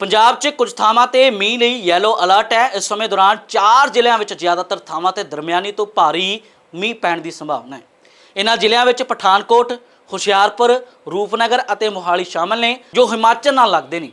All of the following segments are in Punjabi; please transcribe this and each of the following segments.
ਪੰਜਾਬ 'ਚ ਕੁਝ ਥਾਵਾਂ ਤੇ ਮੀਂਹ ਲਈ ਯੈਲੋ ਅਲਰਟ ਹੈ। ਇਸ ਸਮੇਂ ਦੌਰਾਨ ਚਾਰ ਜ਼ਿਲ੍ਹਿਆਂ ਵਿੱਚ ਜ਼ਿਆਦਾਤਰ ਥਾਵਾਂ ਤੇ ਦਰਮਿਆਨੀ ਤੋਂ ਭਾਰੀ ਮੀਂਹ ਪੈਣ ਦੀ ਸੰਭਾਵਨਾ ਹੈ। ਇਹਨਾਂ ਜ਼ਿਲ੍ਹਿਆਂ ਵਿੱਚ ਪਠਾਨਕੋਟ, ਹੁਸ਼ਿਆਰਪੁਰ, ਰੂਪਨਗਰ ਅਤੇ ਮੋਹਾਲੀ ਸ਼ਾਮਲ ਨੇ, ਜੋ ਹਿਮਾਚਲ ਨਾਲ ਲੱਗਦੇ ਨੇ।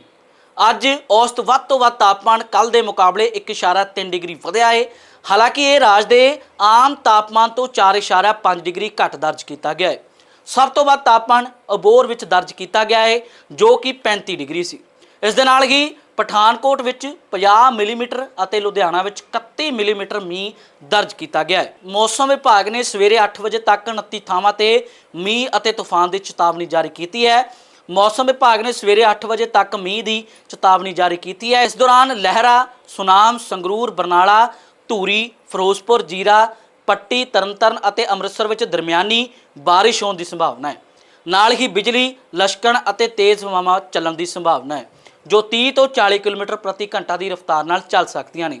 ਅੱਜ ਔਸਤ ਵੱਧ ਤੋਂ ਵੱਧ ਤਾਪਮਾਨ ਕੱਲ ਦੇ ਮੁਕਾਬਲੇ 1.3 ਡਿਗਰੀ ਵਧਿਆ ਹੈ ਹਾਲਾਂਕਿ ਇਹ ਰਾਜ ਦੇ ਆਮ ਤਾਪਮਾਨ ਤੋਂ 4.5 ਡਿਗਰੀ ਘੱਟ ਦਰਜ ਕੀਤਾ ਗਿਆ ਹੈ ਸਭ ਤੋਂ ਵੱਧ ਤਾਪਮਾਨ ਅਬੋਰ ਵਿੱਚ ਦਰਜ ਕੀਤਾ ਗਿਆ ਹੈ ਜੋ ਕਿ 35 ਡਿਗਰੀ ਸੀ। ਇਸ ਦੇ ਨਾਲ ਹੀ ਪਠਾਨਕੋਟ ਵਿੱਚ 50 ਮਿਲੀਮੀਟਰ ਅਤੇ ਲੁਧਿਆਣਾ ਵਿੱਚ 31 ਮਿਲੀਮੀਟਰ ਮੀਂਹ ਦਰਜ ਕੀਤਾ ਗਿਆ ਹੈ। ਮੌਸਮ ਵਿਭਾਗ ਨੇ ਸਵੇਰੇ 8 ਵਜੇ ਤੱਕ 29 ਥਾਵਾਂ ਤੇ ਮੀਂਹ ਅਤੇ ਤੂਫਾਨ ਦੀ ਚੇਤਾਵਨੀ ਜਾਰੀ ਕੀਤੀ ਹੈ। ਮੌਸਮ ਵਿਭਾਗ ਨੇ ਸਵੇਰੇ 8 ਵਜੇ ਤੱਕ ਮੀਂਹ ਦੀ ਚੇਤਾਵਨੀ ਜਾਰੀ ਕੀਤੀ ਹੈ। ਇਸ ਦੌਰਾਨ ਲਹਿਰਾ, ਸੁਨਾਮ, ਸੰਗਰੂਰ, ਬਰਨਾਲਾ, ਧੂਰੀ, ਫਿਰੋਜ਼ਪੁਰ, ਜੀਰਾ, ਪੱਟੀ, ਤਰਨਤਾਰਨ ਅਤੇ ਅੰਮ੍ਰਿਤਸਰ ਵਿੱਚ ਦਰਮਿਆਨੀ ਬਾਰਿਸ਼ ਹੋਣ ਦੀ ਸੰਭਾਵਨਾ ਹੈ। ਨਾਲ ਹੀ ਬਿਜਲੀ, ਲਸ਼ਕਣ ਅਤੇ ਤੇਜ਼ ਹਵਾਵਾਂ ਚੱਲਣ ਦੀ ਸੰਭਾਵਨਾ ਹੈ। ਜੋ 30 ਤੋਂ 40 ਕਿਲੋਮੀਟਰ ਪ੍ਰਤੀ ਘੰਟਾ ਦੀ ਰਫ਼ਤਾਰ ਨਾਲ ਚੱਲ ਸਕਦੀਆਂ ਨੇ।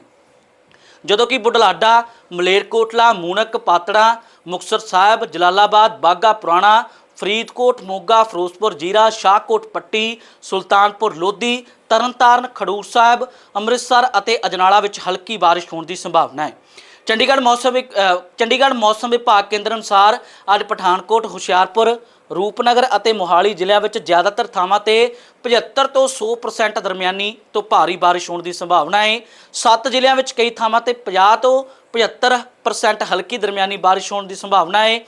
ਜਦੋਂ ਕਿ ਬੁਢਲਾਡਾ, ਮਲੇਰਕੋਟਲਾ, ਮੂਨਕ, ਪਾਤੜਾ, ਮੁਕਤਸਰ ਸਾਹਿਬ, ਜਲਾਲਾਬਾਦ ਬਾਗਾ ਪੁਰਾਣਾ, ਫਰੀਦਕੋਟ, ਮੋਗਾ, ਫਿਰੋਜ਼ਪੁਰ, ਜੀਰਾ, ਸ਼ਾਹਕੋਟ, ਪੱਟੀ, ਸੁਲਤਾਨਪੁਰ, ਲੋਧੀ, ਤਰਨਤਾਰਨ, ਖਡੂਰ ਸਾਹਿਬ, ਅੰਮ੍ਰਿਤਸਰ ਅਤੇ ਅਜਨਾਲਾ ਵਿੱਚ ਹਲਕੀ ਬਾਰਿਸ਼ ਹੋਣ ਦੀ ਸੰਭਾਵਨਾ ਹੈ। ਚੰਡੀਗੜ੍ਹ ਮੌਸਮ ਵਿਕ- ਚੰਡੀਗੜ੍ਹ ਮੌਸਮ ਵਿਭਾਗ ਕੇਂਦਰ ਅਨੁਸਾਰ ਅੱਜ ਪਠਾਨਕੋਟ, ਹੁਸ਼ਿਆਰਪੁਰ ਰੂਪਨਗਰ ਅਤੇ ਮੋਹਾਲੀ ਜ਼ਿਲ੍ਹਿਆਂ ਵਿੱਚ ਜ਼ਿਆਦਾਤਰ ਥਾਵਾਂ ਤੇ 75 ਤੋਂ 100% ਦਰਮਿਆਨੀ ਤੋਂ ਭਾਰੀ ਬਾਰਿਸ਼ ਹੋਣ ਦੀ ਸੰਭਾਵਨਾ ਹੈ। ਸੱਤ ਜ਼ਿਲ੍ਹਿਆਂ ਵਿੱਚ ਕਈ ਥਾਵਾਂ ਤੇ 50 ਤੋਂ 75% ਹਲਕੀ ਦਰਮਿਆਨੀ ਬਾਰਿਸ਼ ਹੋਣ ਦੀ ਸੰਭਾਵਨਾ ਹੈ।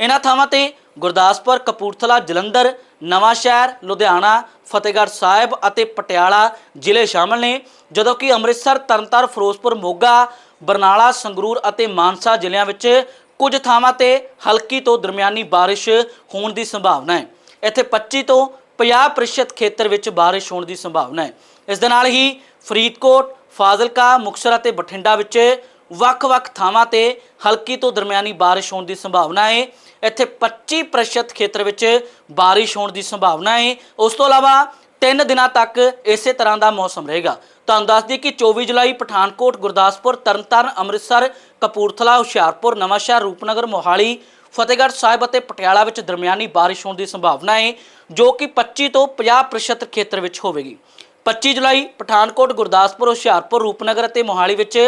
ਇਹਨਾਂ ਥਾਵਾਂ ਤੇ ਗੁਰਦਾਸਪੁਰ, ਕਪੂਰਥਲਾ, ਜਲੰਧਰ ਨਵਾਂ ਸ਼ਹਿਰ ਲੁਧਿਆਣਾ, ਫਤਿਹਗੜ੍ਹ ਸਾਹਿਬ ਅਤੇ ਪਟਿਆਲਾ ਜ਼ਿਲ੍ਹੇ ਸ਼ਾਮਲ ਨੇ, ਜਦੋਂ ਕਿ ਅੰਮ੍ਰਿਤਸਰ, ਤਰਨਤਾਰਨ, ਫਿਰੋਜ਼ਪੁਰ, ਮੋਗਾ, ਬਰਨਾਲਾ, ਸੰਗਰੂਰ ਅਤੇ ਮਾਨਸਾ ਜ਼ਿਲ੍ਹਿਆਂ ਵਿੱਚ ਕੁਝ ਥਾਵਾਂ ਤੇ ਹਲਕੀ ਤੋਂ ਦਰਮਿਆਨੀ ਬਾਰਿਸ਼ ਹੋਣ ਦੀ ਸੰਭਾਵਨਾ ਹੈ। ਇੱਥੇ 25 ਤੋਂ 50% ਖੇਤਰ ਵਿੱਚ ਬਾਰਿਸ਼ ਹੋਣ ਦੀ ਸੰਭਾਵਨਾ ਹੈ। ਇਸ ਦੇ ਨਾਲ ਹੀ ਫਰੀਦਕੋਟ, ਫਾਜ਼ਿਲਕਾ, ਮੁਕਤਸਰ ਅਤੇ ਬਠਿੰਡਾ ਵਿੱਚ ਵੱਖ-ਵੱਖ ਥਾਵਾਂ ਤੇ ਹਲਕੀ ਤੋਂ ਦਰਮਿਆਨੀ ਬਾਰਿਸ਼ ਹੋਣ ਦੀ ਸੰਭਾਵਨਾ ਹੈ। ਇੱਥੇ 25% ਖੇਤਰ ਵਿੱਚ ਬਾਰਿਸ਼ ਹੋਣ ਦੀ ਸੰਭਾਵਨਾ ਹੈ। ਉਸ ਤੋਂ ਇਲਾਵਾ ਤਿੰਨ ਦਿਨਾਂ ਤੱਕ ਇਸੇ ਤਰ੍ਹਾਂ ਦਾ ਮੌਸਮ ਰਹੇਗਾ। ਤੁਹਾਨੂੰ ਦੱਸ ਦਈਏ ਕਿ 24 ਜੁਲਾਈ ਪਠਾਨਕੋਟ, ਗੁਰਦਾਸਪੁਰ, ਤਰਨਤਾਰਨ, ਅੰਮ੍ਰਿਤਸਰ, ਕਪੂਰਥਲਾ, ਹੁਸ਼ਿਆਰਪੁਰ, ਨਵਾਂਸ਼ਹਿਰ, ਰੂਪਨਗਰ, ਮੋਹਾਲੀ, ਫਤਿਹਗੜ੍ਹ ਸਾਹਿਬ ਅਤੇ ਪਟਿਆਲਾ ਵਿੱਚ ਦਰਮਿਆਨੀ ਬਾਰਿਸ਼ ਹੋਣ ਦੀ ਸੰਭਾਵਨਾ ਹੈ, ਜੋ ਕਿ 25 ਤੋਂ 50% ਖੇਤਰ ਵਿੱਚ ਹੋਵੇਗੀ। 25 ਜੁਲਾਈ ਪਠਾਨਕੋਟ, ਗੁਰਦਾਸਪੁਰ, ਹੁਸ਼ਿਆਰਪੁਰ, ਰੂਪਨਗਰ ਅਤੇ ਮੋਹਾਲੀ ਵਿੱਚ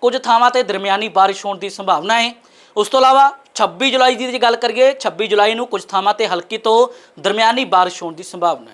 ਕੁਝ ਥਾਵਾਂ ਤੇ ਦਰਮਿਆਨੀ ਬਾਰਿਸ਼ ਹੋਣ ਦੀ ਸੰਭਾਵਨਾ ਹੈ। ਉਸ ਤੋਂ ਇਲਾਵਾ 26 ਜੁਲਾਈ ਦੀ ਜੇ ਗੱਲ ਕਰੀਏ 26 ਜੁਲਾਈ ਨੂੰ ਕੁਝ ਥਾਵਾਂ ਤੇ ਹਲਕੀ ਤੋਂ ਦਰਮਿਆਨੀ ਬਾਰਿਸ਼ ਹੋਣ ਦੀ ਸੰਭਾਵਨਾ ਹੈ।